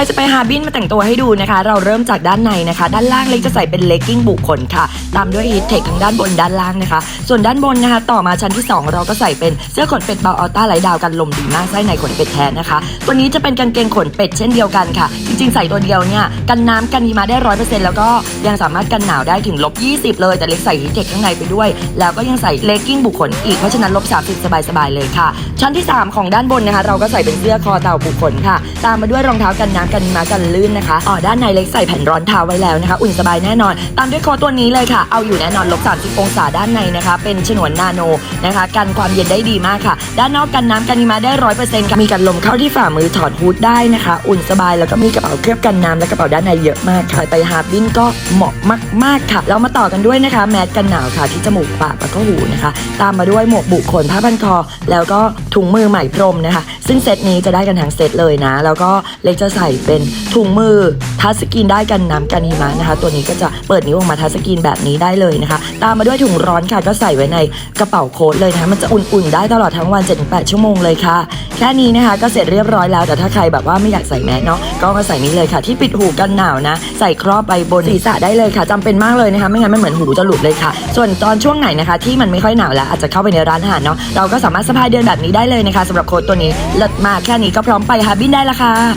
ครจะไปฮาบินมาแต่งตัวให้ดูนะคะ เราเริ่มจากด้านในนะคะ ด้านล่างเล็กจะใส่เป็นเลกกิ้งบุขนค่ะ ตามด้วยฮีทเทคทั้งด้านบนด้านล่างนะคะ ส่วนด้านบนนะคะ ต่อมาชั้นที่ 2 เราก็ใส่เป็นเสื้อขนเป็ดเบาอัลต้าไลดาวกันลมดีมากไส้ในขนเป็ดแท้นะคะ ตัวนี้จะเป็นกางเกงขนเป็ดเช่นเดียวกันค่ะ จริงๆใส่ตัวเดียวเนี่ยกันน้ำกันหิมะได้ร้อยเปอร์เซ็นต์แล้วก็ยังสามารถกันหนาวได้ถึงลบ20เลยแต่เล็กใส่ฮีทเทคข้างในไปด้วย แล้วก็ยังใส่เลกกิ้งบุขนอีกเพราะฉะนั้นลบ30สบายๆเลยค่ะ ชั้นที่ 3 ของด้านบนนะคะ เราก็ใส่เป็นเสื้อคอเต่าบุขนค่ะ ตามมาด้วยรองเท้ากันน้ำกันหิมะกันลื่นนะคะอ๋อด้านในเล็กใส่แผ่นร้องเท้าไว้แล้วนะคะ อุ่นสบายแน่นอน ตามด้วยคอตัวนี้เลยค่ะ เอาอยู่แน่นอนลบ30 องศาด้านในนะคะ เป็นฉนวนนาโนนะคะ กันความเย็นได้ดีมากค่ะ ด้านนอกกันน้ำกันหิมะได้ร้อยเปอร์เซ็นต์ค่ะ มีกันลมเข้าที่ฝ่ามือถอดฮูดได้นะคะ อุ่นสบายแล้วก็มีกระเป๋าเคลือบกันน้ำและกระเป๋าด้านในเยอะมากค่ะ ไปฮาร์บินก็เหมาะมากๆค่ะ เรามาต่อกันด้วยนะคะ แมสกันหนาวค่ะ ที่จมูกปากแล้วก็หูนะคะ ตามมาด้วยหมวกบุขนผ้าพันคอ แล้วก็ถุงมือไหมพรมนะคะ ซึ่งเซตนี้จะได้กันทั้งเซตเลยนะ แล้วก็เล็กจะใส่เป็นถุงมือทัสกรีนได้กันน้ำกันหิมะนะคะ ตัวนี้ก็จะเปิดนิ้วออกมาทัสกรีนแบบนี้ได้เลยนะคะ ตามมาด้วยถุงร้อนค่ะก็ใส่ไว้ในกระเป๋าโค้ทเลยนะคะมันจะอุ่นๆได้ตลอดทั้งวัน 7-8 ชั่วโมงเลยค่ะ แค่นี้นะคะก็เสร็จเรียบร้อยแล้วแต่ถ้าใครแบบว่าไม่อยากใส่แมสเนาะก็มาใส่นี้เลยค่ะ ที่ปิดหูกันหนาวนะ ใส่ครอบไปบนศีรษะได้เลยค่ะจำเป็นมากเลยนะคะไม่งั้นมันเหมือนหูจะหลุดเลยค่ะ ส่วนตอนช่วงไหนนะคะ ที่มันไม่ค่อยหนาวแล้วอาจจะเข้าไปในร้านอาหารเนาะเราก็สามารถสะพายเดินแบบนี้ได้เลยนะคะสำหรับโค้ทตัวนี้เลิศมากแค่นี้ก็พร้อมไปฮาบินได้ละค่ะ